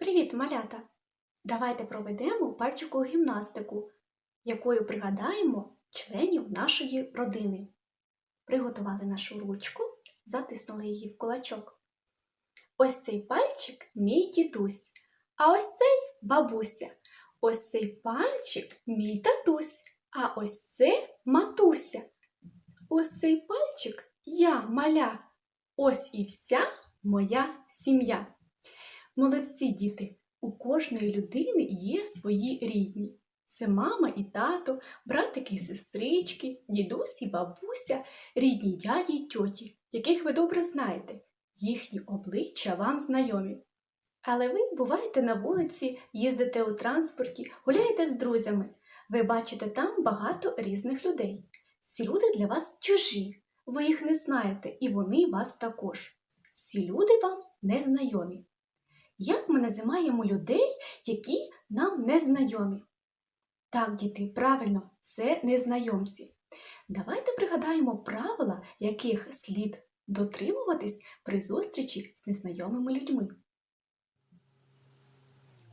Привіт, малята! Давайте проведемо пальчикову гімнастику, якою пригадаємо членів нашої родини. Приготували нашу ручку, затиснули її в кулачок. Ось цей пальчик мій дідусь, а ось цей бабуся. Ось цей пальчик мій татусь, а ось це матуся. Ось цей пальчик я маля. Ось і вся моя сім'я. Молодці діти, у кожної людини є свої рідні. Це мама і тато, братики і сестрички, дідусь і бабуся, рідні дяді й тьоті, яких ви добре знаєте, їхні обличчя вам знайомі. Але ви буваєте на вулиці, їздите у транспорті, гуляєте з друзями. Ви бачите там багато різних людей. Ці люди для вас чужі, ви їх не знаєте, і вони вас також. Ці люди вам не знайомі. Як ми називаємо людей, які нам не знайомі? Так, діти, правильно, це незнайомці. Давайте пригадаємо правила, яких слід дотримуватись при зустрічі з незнайомими людьми.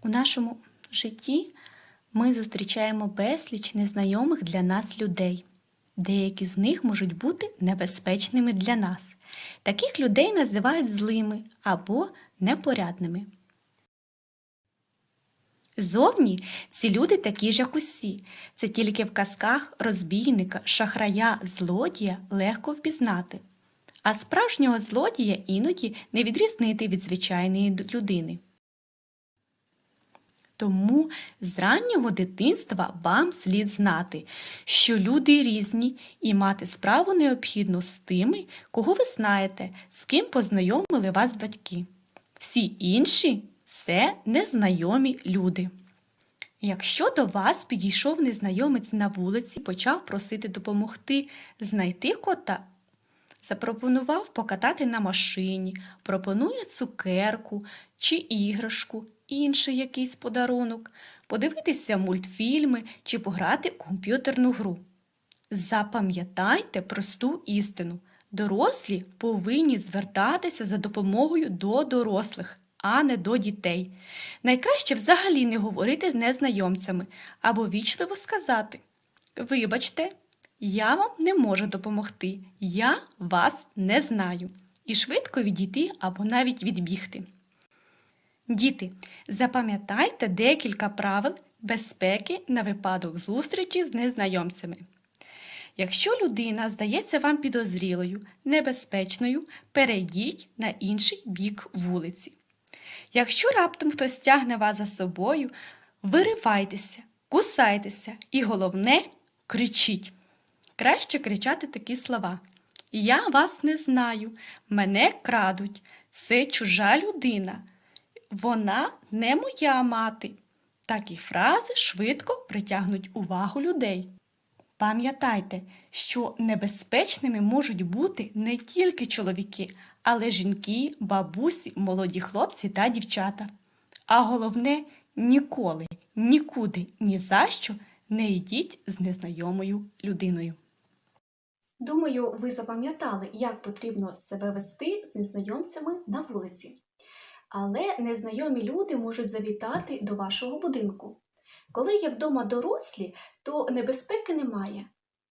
У нашому житті ми зустрічаємо безліч незнайомих для нас людей. Деякі з них можуть бути небезпечними для нас. Таких людей називають злими або непорядними. Зовні ці люди такі ж, як усі. Це тільки в казках розбійника, шахрая, злодія легко впізнати. А справжнього злодія іноді не відрізнити від звичайної людини. Тому з раннього дитинства вам слід знати, що люди різні і мати справу необхідно з тими, кого ви знаєте, з ким познайомили вас батьки. Всі інші це незнайомі люди. Якщо до вас підійшов незнайомець на вулиці, і почав просити допомогти знайти кота, запропонував покатати на машині, пропонує цукерку чи іграшку, інший якийсь подарунок, подивитися мультфільми чи пограти у комп'ютерну гру. Запам'ятайте просту істину. Дорослі повинні звертатися за допомогою до дорослих, а не до дітей. Найкраще взагалі не говорити з незнайомцями або вічливо сказати: Вибачте, я вам не можу допомогти, я вас не знаю. І швидко відійти або навіть відбігти. Діти, запам'ятайте декілька правил безпеки на випадок зустрічі з незнайомцями. Якщо людина здається вам підозрілою, небезпечною, перейдіть на інший бік вулиці. Якщо раптом хтось тягне вас за собою, виривайтеся, кусайтеся і головне кричіть. Краще кричати такі слова. Я вас не знаю, мене крадуть, це чужа людина. Вона не моя мати. Такі фрази швидко притягнуть увагу людей. Пам'ятайте, що небезпечними можуть бути не тільки чоловіки, але жінки, бабусі, молоді хлопці та дівчата. А головне, ніколи, нікуди, ні за що не йдіть з незнайомою людиною. Думаю, ви запам'ятали, як потрібно себе вести з незнайомцями на вулиці. Але незнайомі люди можуть завітати до вашого будинку. Коли є вдома дорослі, то небезпеки немає.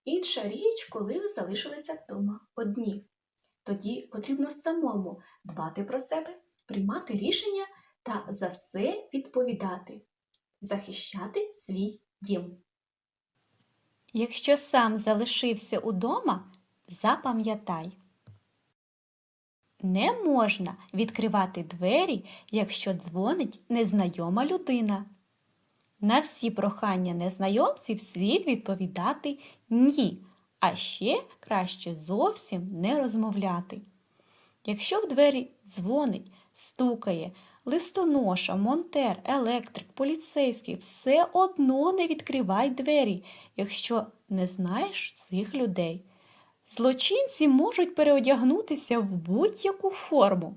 Інша річ, коли ви залишилися вдома одні. Тоді потрібно самому дбати про себе, приймати рішення та за все відповідати, захищати свій дім. Якщо сам залишився удома, запам'ятай. Не можна відкривати двері, якщо дзвонить незнайома людина. На всі прохання незнайомців слід відповідати ні, а ще краще зовсім не розмовляти. Якщо в двері дзвонить, стукає, листоноша, монтер, електрик, поліцейський, все одно не відкривай двері, якщо не знаєш цих людей. Злочинці можуть переодягнутися в будь-яку форму.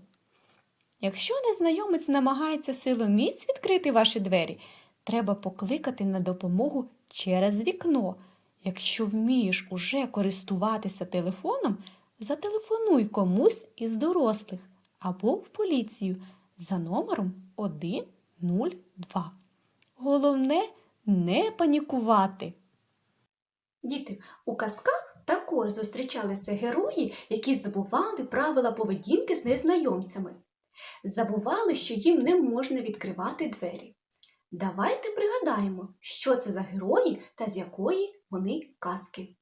Якщо незнайомець намагається силоміць відкрити ваші двері, треба покликати на допомогу через вікно. Якщо вмієш уже користуватися телефоном, зателефонуй комусь із дорослих або в поліцію за номером 02. Головне не панікувати. Діти, у казках також зустрічалися герої, які забували правила поведінки з незнайомцями. Забували, що їм не можна відкривати двері. Давайте пригадаємо, що це за герої та з якої вони казки.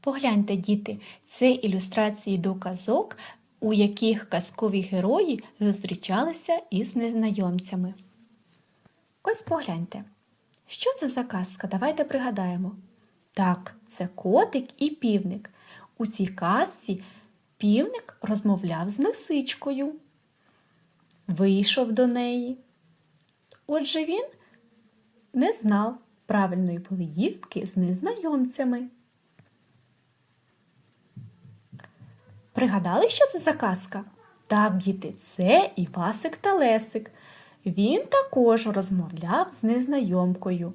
Погляньте, діти, це ілюстрації до казок, у яких казкові герої зустрічалися із незнайомцями. Ось погляньте. Що це за казка? Давайте пригадаємо. Так, це котик і півник. У цій казці півник розмовляв з лисичкою, вийшов до неї. Отже, він не знав правильної поведінки з незнайомцями. Пригадали, що це за казка? Так, діти, це Івасик та Лесик. Він також розмовляв з незнайомкою.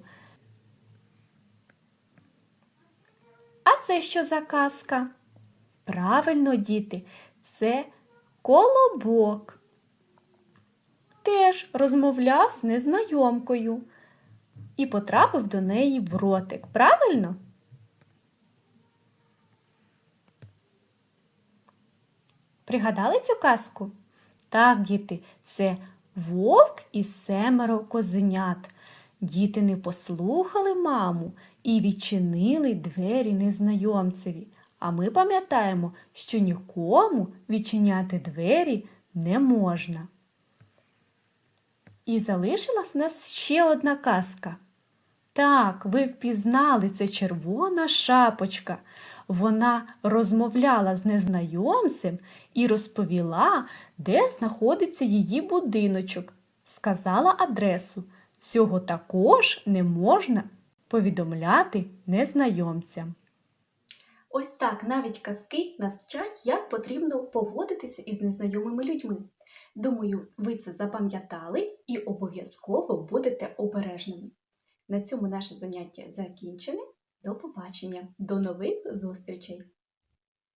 А це що за казка? Правильно, діти, це колобок. Теж розмовляв з незнайомкою і потрапив до неї в ротик. Правильно? Пригадали цю казку? Так, діти, це вовк і семеро козенят. Діти не послухали маму і відчинили двері незнайомцеві. А ми пам'ятаємо, що нікому відчиняти двері не можна. І залишилась нас ще одна казка. Так, ви впізнали це червона шапочка. Вона розмовляла з незнайомцем і розповіла, де знаходиться її будиночок. Сказала адресу. Цього також не можна повідомляти незнайомцям. Ось так навіть казки нас вчать, як потрібно поводитися із незнайомими людьми. Думаю, ви це запам'ятали і обов'язково будете обережними. На цьому наше заняття закінчене. До побачення, до нових зустрічей!